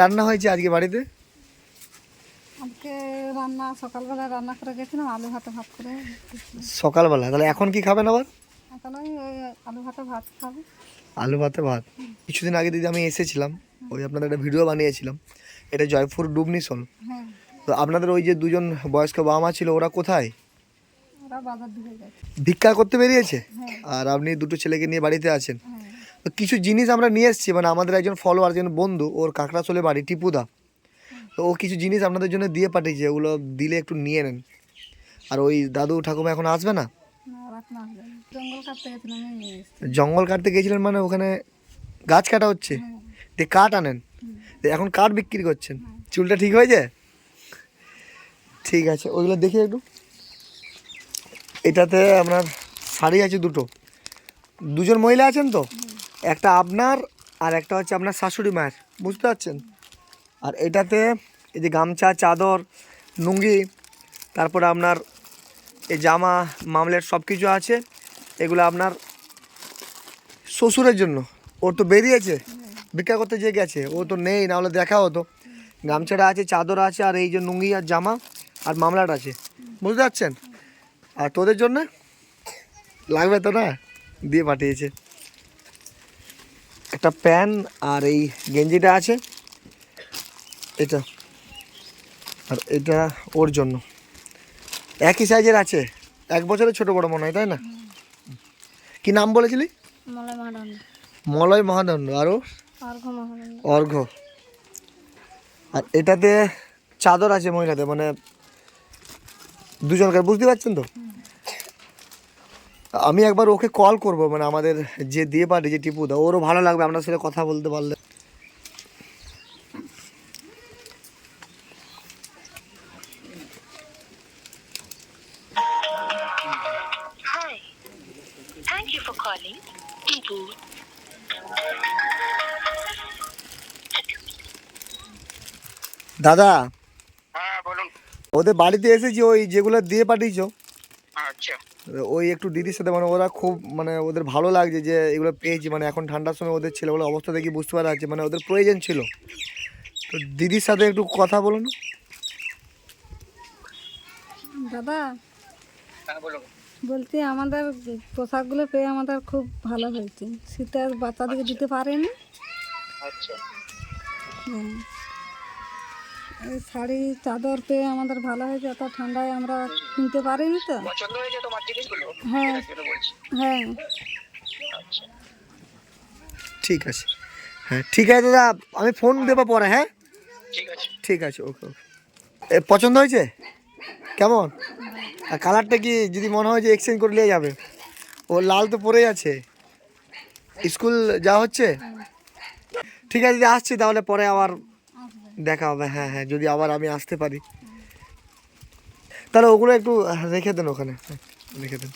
রান্না হয়েছে আজকে বাড়িতে? আজকে রান্না সকালবেলা রান্না করে গেছিলাম আলু ভাতে ভাত করে সকালবেলা তাহলে এখন কি খাবেন আবার? এখন ওই আলু ভাতে ভাত খাব। আলু ভাতে ভাত। কিছুদিন আগে দিদি আমি এসেছিলাম ওই আপনাদের একটা ভিডিও বানিয়েছিলাম এটা জয়পুর ডুবনিসল হ্যাঁ। তো আপনাদের ওই যে দুজন বয়স্ক বাবা মা ছিল ওরা কোথায়? ভিক্ষা করতে বেরিয়েছে? হ্যাঁ। আর আপনি দুটো ছেলেকে নিয়ে বাড়িতে আছেন? হ্যাঁ। তো কিছু জিনিস আমরা নিয়ে এসেছি মানে আমাদের একজন ফলোয়ার একজন বন্ধু ওর কাঁকড়াশোলে বাড়ি টিপুদা। তো ও কিছু জিনিস আপনাদের জন্য দিয়ে পাঠিয়েছে ওগুলো দিলে একটু নিয়ে নেন। আর ওই দাদু ঠাকুমা এখন আসবে না? জঙ্গল কাটতে গেছিলেন মানে ওখানে গাছ কাটা হচ্ছে? হ্যাঁ। দিয়ে কাঠ আনেন? এখন কাঠ বিক্রি করছেন? চুলটা ঠিক হয়েছে? ঠিক আছে ওইগুলো দেখি একটু। এটাতে আপনার শাড়ি আছে দুটো। দুজন মহিলা আছেন তো? একটা আপনার আর একটা হচ্ছে আপনার শাশুড়ি মায়ের, বুঝতে পারছেন? আর এটাতে এই যে গামছা, চাদর, লুঙ্গি, তারপরে আপনার এই জামা মামলের সব কিছু আছে, এগুলো আপনার শ্বশুরের জন্য। ওর তো বেরিয়েছে, ভিক্ষা করতে যে গেছে, ও তো নেই, না হলে দেখা হতো। গামছাটা আছে, চাদর আছে, আর এই যে লুঙ্গি আর জামা আর মামলাটা আছে, বুঝতে পারছেন? আর তোদের জন্য লাগবে তো না? দিয়ে পাঠিয়েছে। একটা প্যান আর এই গেঞ্জিটা আছে। এটা। আর এটা ওর জন্য। একই সাইজের আছে। এক বছরের ছোট বড় মনে হয় তাই না? কি নাম বলেছিলি? মলয় মহাদণ্ড আরও আর অর্ঘ আর এটাতে চাদর আছে মহিলাদের মানে দুজনকার বুঝতে পারছেন তো? আমি একবার ওকে কল করব মানে আমাদের যে দিয়ে পারে যে টিপুদা ওরও ভালো লাগবে আপনার সাথে কথা বলতে পারলে. দাদা হ্যাঁ বলুন। ওদের বাড়িতে এসেছি ওই যেগুলো দিয়ে পাঠিয়েছো আচ্ছা। ওই একটু দিদির সাথে মানে ওরা খুব মানে ওদের ভালো লাগছে যে এগুলো পেয়েছি মানে এখন ঠান্ডার সময় ওদের ছেলেগুলো অবস্থা দেখি বুঝতে পারা যাচ্ছে মানে ওদের প্রয়োজন ছিল। তো দিদির সাথে একটু কথা বলুন। দাদা হ্যাঁ বলছি আমাদের পোশাকগুলো পেয়ে আমাদের খুব ভালো হয়েছে। শীতের বাচ্চাদেরকে দিতে পারেনি। আচ্ছা। হুম। এই শাড়ি চাদর পেয়ে আমাদের ভালো হয়েছে এত ঠান্ডায় আমরা কিনতে পারিনি তো। পছন্দ হয়েছে তোমার জিনিসগুলো? হ্যাঁ। হ্যাঁ। আচ্ছা। ঠিক আছে। হ্যাঁ ঠিক আছে দাদা আমি ফোন দেবো পরে হ্যাঁ? ঠিক আছে। ঠিক আছে ওকে ওকে। এ পছন্দ হয়েছে? কেমন? আর কালারটা কি যদি মনে হয় যে এক্সচেঞ্জ করে নিয়ে যাবে? ও লাল তো পরেই আছে। স্কুল যা হচ্ছে? ঠিক আছে দিদি আসছি তাহলে পরে আবার দেখা হবে হ্যাঁ হ্যাঁ যদি আবার আমি আসতে পারি। তাহলে ওগুলো একটু রেখে দেন ওখানে। হ্যাঁ, রেখে দেন।